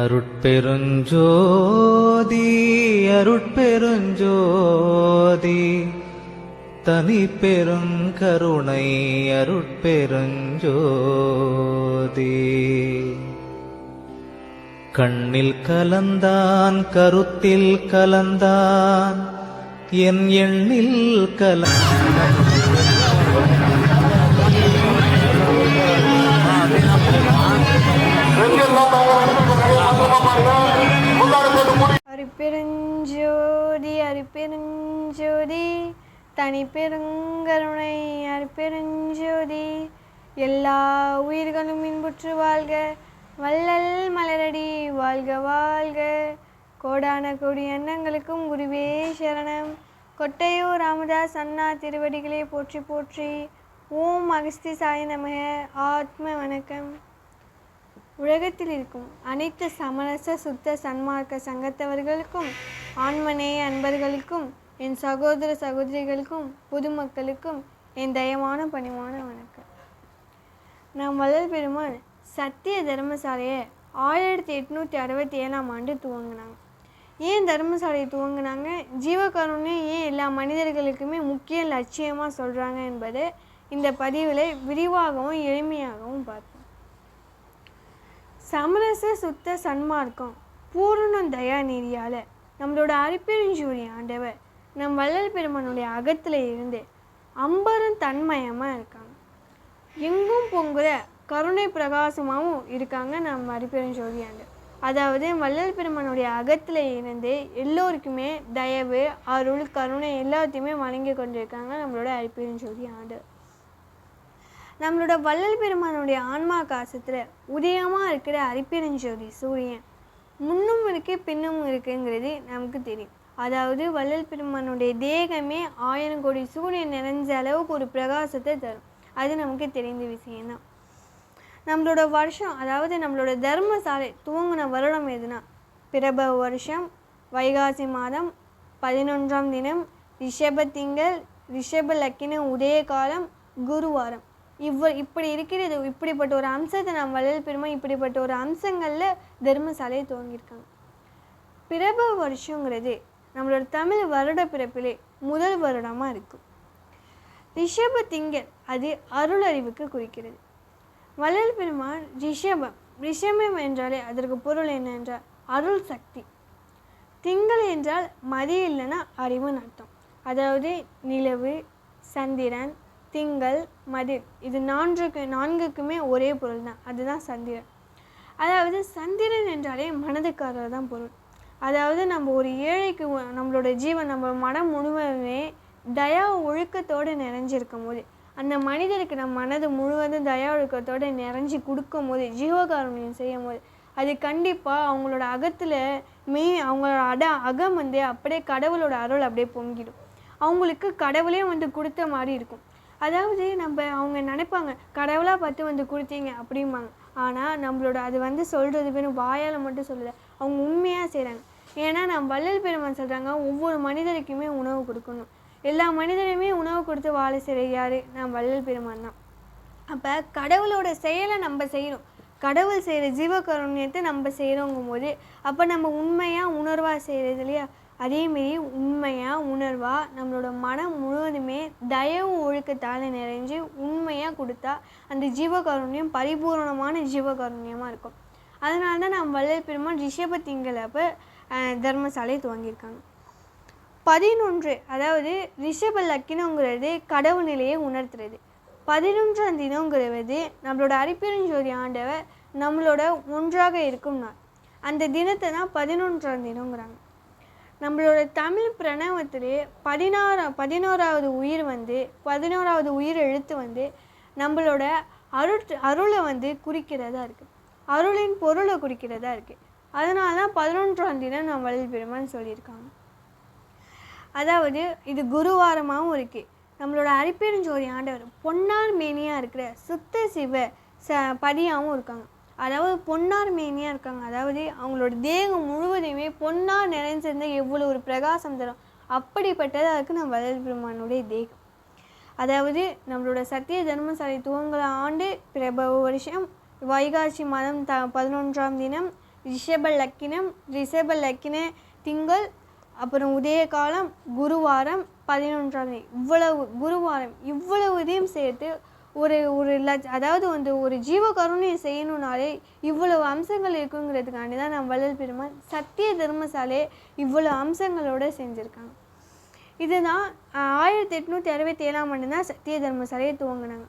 அருட்பெருஞ்சோதி அருட்பெருஞ்சோதி தனி பெருங்கருணை அருட்பெருஞ்சோதி. கண்ணில் கலந்தான் கருத்தில் கலந்தான் என் எண்ணில் கலந்தான் பெருஞ்சோதி தனி பெருங்கருணை பெருஞ்சோதி எல்லா உயிர்களும் இன்புற்று வாழ்க வள்ளல் மலரடி வாழ்க வாழ்க. கோடான கோடி எண்ணங்களுக்கும் குருவே சரணம். கொட்டையூர் ராமதாஸ் அண்ணா திருவடிகளே போற்றி போற்றி. ஓம் அகஸ்தி சாய் நமக. ஆத்ம வணக்கம். உலகத்தில் இருக்கும் அனைத்து சமரச சுத்த சன்மார்க்க சங்கத்தவர்களுக்கும் ஆன்மநேய அன்பர்களுக்கும் என் சகோதர சகோதரிகளுக்கும் பொதுமக்களுக்கும் என் தயமான பணிவான வணக்கம். நாம் வள்ளல் பெருமான் சத்திய தர்மசாலையை ஆயிரத்தி எட்நூற்றி அறுபத்தி ஏழாம் ஆண்டு துவங்கினாங்க. ஏன் தர்மசாலையை துவங்கினாங்க? ஜீவகருணே ஏன் எல்லா மனிதர்களுக்குமே முக்கிய லட்சியமாக சொல்கிறாங்க என்பதை இந்த பதிவில் விரிவாகவும் எளிமையாகவும் பார்ப்போம். சமரச சுத்த சன்மார்க்கம் பூரண தயாநீதியால் நம்மளோட அரிப்பெருஞ்சூரி ஆண்டவர் நம் வள்ளல் பெருமானுடைய அகத்தில் இருந்து அம்பரும் தன்மயமாக இருக்காங்க. எங்கும் பொங்குற கருணை பிரகாசமாகவும் இருக்காங்க நம் அரிப்பெருஞ்சோதி ஆண்டவர். அதாவது வள்ளல் பெருமானுடைய அகத்தில் இருந்து எல்லோருக்குமே தயவு அருள் கருணை எல்லாத்தையுமே வழங்கி கொண்டிருக்காங்க நம்மளோட அரிப்பெருஞ்சோதி ஆண்டவர். நம்மளோட வள்ளல் பெருமானுடைய ஆன்மா காசத்தில் உதயமாக இருக்கிற அரிப்பெருஞ்சோதி சூரியன். முன்னும் இருக்கு பின்னும் இருக்குங்கிறது நமக்கு தெரியும். அதாவது வள்ளல் பெருமானுடைய தேகமே ஆயிரம் கோடி சூரியன் நிறைஞ்ச அளவுக்கு ஒரு பிரகாசத்தை தரும். அது நமக்கு தெரிந்த விஷயம்தான். நம்மளோட வருஷம் அதாவது நம்மளோட தர்மசாலை துவங்கின வருடம் எதுனா? பிரபவ வருஷம் வைகாசி மாதம் பதினொன்றாம் தினம் ரிஷப திங்கள் ரிஷப லக்கின உதய காலம் குருவாரம். இவ்வ இப்படி இருக்கிறது இப்படிப்பட்ட ஒரு அம்சத்தை நாம் வள்ளல் பெருமை இப்படிப்பட்ட ஒரு அம்சங்களில் தர்மசாலையை துவங்கியிருக்காங்க. பிரப வருஷங்கிறது நம்மளோட தமிழ் வருட பிறப்பிலே முதல் வருடமாக இருக்கும் ரிஷப திங்கள் அது அருள் அறிவுக்கு குறிக்கிறது. வள்ளல் பெருமான் ரிஷபம் ரிஷபம் என்றாலே அதற்கு பொருள் என்னென்றால் அருள் சக்தி. திங்கள் என்றால் மதி இல்லைன்னா அறிவுன்னு அர்த்தம் அதாவது நிலவு சந்திரன் திங்கள் மதிர் இது நான்குக்கு நான்குக்குமே ஒரே பொருள் தான் அதுதான் சந்திரன். அதாவது சந்திரன் என்றாலே மனதுக்காரர் தான் பொருள். அதாவது நம்ம ஒரு ஏழைக்கு நம்மளோட ஜீவன் நம்ம மனம் முழுவதுமே தயா ஒழுக்கத்தோடு நிறைஞ்சிருக்கும் போது அந்த மனிதருக்கு நம்ம மனது முழுவதும் தயா ஒழுக்கத்தோடு நிறைஞ்சி கொடுக்கும் போது ஜீவகாருண்யம் செய்யும் போது அது கண்டிப்பாக அவங்களோட அகத்தில் மெய் அவங்களோட அட அகம் வந்து அப்படியே கடவுளோட அருள் அப்படியே பொங்கிடும். அவங்களுக்கு கடவுளே வந்து கொடுத்த மாதிரி இருக்கும். அதாவது நம்ம அவங்க நினைப்பாங்க கடவுளாக பார்த்து வந்து கொடுத்தீங்க அப்படிம்பாங்க. ஆனால் நம்மளோட அது வந்து சொல்கிறது வெறும் வாயால் மட்டும் சொல்லலை அவங்க உண்மையாக செய்கிறாங்க ஏன்னா நம்ம வள்ளல் பெருமான் சொல்கிறாங்க ஒவ்வொரு மனிதருக்குமே உணவு கொடுக்கணும். எல்லா மனிதரையுமே உணவு கொடுத்து வாழ செய்கிற யார்? நான் வள்ளல் பெருமான் தான். அப்போ கடவுளோட செயலை நம்ம செய்கிறோம் கடவுள் செய்கிற ஜீவகருண்யத்தை நம்ம செய்கிறோங்கும் போது அப்போ நம்ம உண்மையாக உணர்வாக செய்கிறது இல்லையா? அதேமாரி உண்மையாக உணர்வாக நம்மளோட மனம் முழுவதுமே தயவு ஒழுக்கத்தால் நிறைஞ்சு உண்மையாக கொடுத்தா அந்த ஜீவகாருண்யம் பரிபூரணமான ஜீவகாருண்யமாக இருக்கும். அதனால தான் நம்ம வள்ளல் பெருமான் ரிஷப திங்களப்போ தர்மசாலை துவங்கியிருக்காங்க. பதினொன்று அதாவது ரிஷப லக்கினங்கிறது கடவுள் நிலையை உணர்த்துறது. பதினொன்றாம் தினங்கிறது நம்மளோட அரிப்பெருஞ்சோதி ஆண்டவர் நம்மளோட ஒன்றாக இருக்கும் நாள் அந்த தினத்தை தான் பதினொன்றாம் தினங்கிறாங்க நம்மளோட தமிழ் பிரணவத்திலே பதினாறா பதினோராவது உயிர் வந்து பதினோராவது உயிர் எழுத்து வந்து நம்மளோட அருட் அருளை வந்து குறிக்கிறதா இருக்குது அருளின் பொருளை குறிக்கிறதா இருக்குது அதனால தான் பதினொன்றாம் தினம் நான் வள்ளல் சொல்லியிருக்காங்க. அதாவது இது குருவாரமாகவும் இருக்குது நம்மளோட அரிப்பெருஞ்சோதி ஆண்டவர் பொன்னார் மேனியாக இருக்கிற சுத்த சிவ ச பதியாகவும் இருக்காங்க. அதாவது பொன்னார் மேனியாக இருக்காங்க. அதாவது அவங்களோட தேகம் முழுவதையுமே பொன்னார் நிறைஞ்சிருந்தால் எவ்வளோ ஒரு பிரகாசம் தரும். அப்படிப்பட்டதாக இருக்குது நம்ம வள்ளல் பெருமானுடைய தேகம். அதாவது நம்மளோட சத்திய தர்மசாலை துவங்குற ஆண்டு பிரபவ வருஷம் வைகாசி மாதம் த பதினொன்றாம் தினம் ரிஷப லக்கினம் ரிஷப லக்கின திங்கள் அப்புறம் உதய காலம் குருவாரம் பதினொன்றாம் தேதி. இவ்வளவு குருவாரம் இவ்வளவு இதையும் சேர்த்து ஒரு ஒரு லட்ச அதாவது வந்து ஒரு ஜீவ கருணையை செய்யணும்னாலே இவ்வளவு அம்சங்கள் இருக்குங்கிறதுக்காண்டி தான் நம்ம வள்ளல் பெருமான் சத்திய தர்மசாலே இவ்வளவு அம்சங்களோட செஞ்சுருக்காங்க. இதுதான் ஆயிரத்தி எட்நூற்றி அறுபத்தி ஏழாம் ஆண்டு தான் சத்திய தர்மசாலையை துவங்கினாங்க.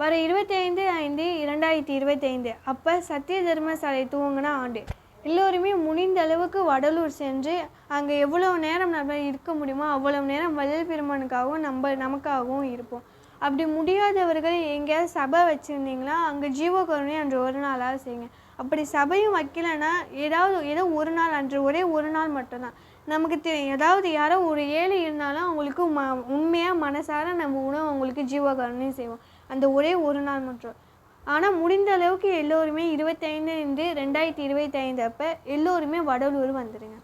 வர இருபத்தைந்து ஐந்து இரண்டாயிரத்தி இருபத்தைந்து அப்போ சத்திய தர்மசாலை துவங்கின ஆண்டு. எல்லோருமே முடிந்த அளவுக்கு வடலூர் சென்று அங்கே எவ்வளோ நேரம் நம்ம இருக்க முடியுமோ அவ்வளவு நேரம் வள்ளல் பெருமானுக்காகவும் நம்ம நமக்காகவும் இருப்போம். அப்படி முடியாதவர்கள் எங்கேயாவது சபை வச்சுருந்தீங்கன்னா அங்கே ஜீவகருணை அன்று ஒரு நாளாவது செய்யுங்க. அப்படி சபையும் வைக்கலைன்னா ஏதாவது ஏதோ ஒரு நாள் அன்று ஒரே ஒரு நாள் மட்டும்தான். நமக்கு தெரியும். ஏதாவது யாரோ ஒரு ஏழை இருந்தாலும் அவங்களுக்கு ம உண்மையாக மனசார நம்ம உணவு அவங்களுக்கு ஜீவகருணை செய்வோம். அந்த ஒரே ஒரு நாள் மட்டும். ஆனால் முடிந்த அளவுக்கு எல்லோருமே இருபத்தைந்து ரெண்டாயிரத்தி இருபத்தைந்து அப்போ எல்லோருமே வடலூர் வந்துடுங்க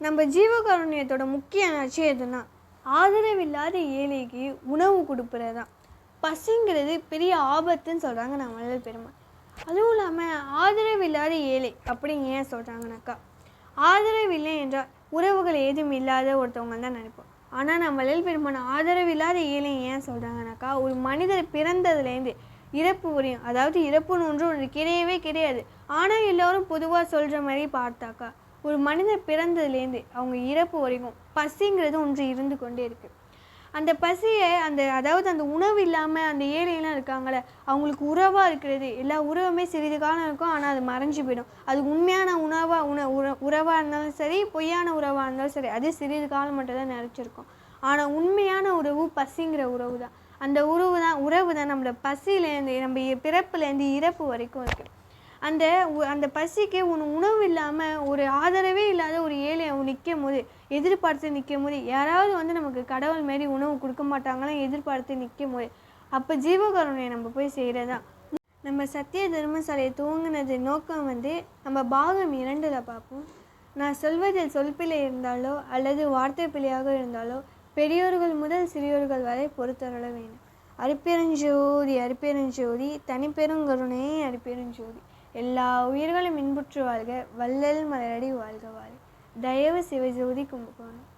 நம்ம ஜீவகருணியத்தோட முக்கிய நச்சு எதுனா ஆதரவில்லாத ஏழைக்கு உணவு கொடுப்பது தான். பசிங்கிறது பெரிய ஆபத்துன்னு சொல்கிறாங்க நம்ம வள்ளல் பெருமாள். அதுவும் இல்லாமல் ஆதரவில்லாத ஏழை அப்படின்னு ஏன் சொல்கிறாங்கனாக்கா ஆதரவில்லை என்றால் உறவுகள் ஏதும் இல்லாத ஒருத்தவங்க தான் நினைப்போம். ஆனால் நம்ம வள்ளல் ஆதரவில்லாத ஏழை ஏன் சொல்கிறாங்கனாக்கா ஒரு மனிதர் பிறந்ததுலேருந்து இறப்பு வரையும் அதாவது இறப்புன்னு ஒன்று ஒன்று கிடையவே கிடையாது. ஆனால் எல்லோரும் பொதுவாக சொல்கிற மாதிரி பார்த்தாக்கா ஒரு மனிதர் பிறந்ததுலேருந்து அவங்க இறப்பு வரைக்கும் பசிங்கிறது ஒன்று இருந்து கொண்டே இருக்குது அந்த பசியை அந்த அதாவது அந்த உணவு இல்லாமல் அந்த ஏழையெல்லாம் இருக்காங்களே அவங்களுக்கு உறவாக இருக்கிறது. எல்லா உறவுமே சிறிது காலம் இருக்கும் ஆனால் அது மறைஞ்சு போயிடும். அது உண்மையான உணவாக உண உற உறவாக இருந்தாலும் சரி பொய்யான உறவாக இருந்தாலும் சரி அது சிறிது காலம் மட்டும் தான் நினச்சிருக்கும் ஆனால் உண்மையான உறவு பசிங்கிற உறவு தான் அந்த உறவு தான் உறவு தான் நம்மளோட பசியிலேருந்து நம்ம பிறப்புலேருந்து இறப்பு வரைக்கும் இருக்குது அந்த அந்த பசிக்கு உன் உணவு இல்லாமல் ஒரு ஆதரவே இல்லாத ஒரு ஏழை அவன் நிற்கும் போது எதிர்பார்த்து நிற்கும் போது யாராவது வந்து நமக்கு கடவுள் மாரி உணவு கொடுக்க மாட்டாங்களா எதிர்பார்த்து நிற்கும் போது அப்போ ஜீவகருணையை நம்ம போய் செய்கிறதான் நம்ம சத்திய தர்மசாலையை துவங்கினது நோக்கம் வந்து நம்ம பாகம் இரண்டில் பார்ப்போம். நான் சொல்வதில் சொல்பிழை இருந்தாலோ அல்லது வார்த்தை பிழையாக இருந்தாலோ பெரியோர்கள் முதல் சிறியோர்கள் வரை பொறுத்தருள வேண்டும். அருப்பெருஞ்சோதி அருப்பெருஞ்சோதி தனிப்பெருங்கருணை அருப்பெருஞ்சோதி. எல்லா உயிர்களும் இன்புற்று வாழ்க வள்ளல் மலரடி வாழ்க வாழ்க. தயவு சிவஜோதி கும்பகோணம்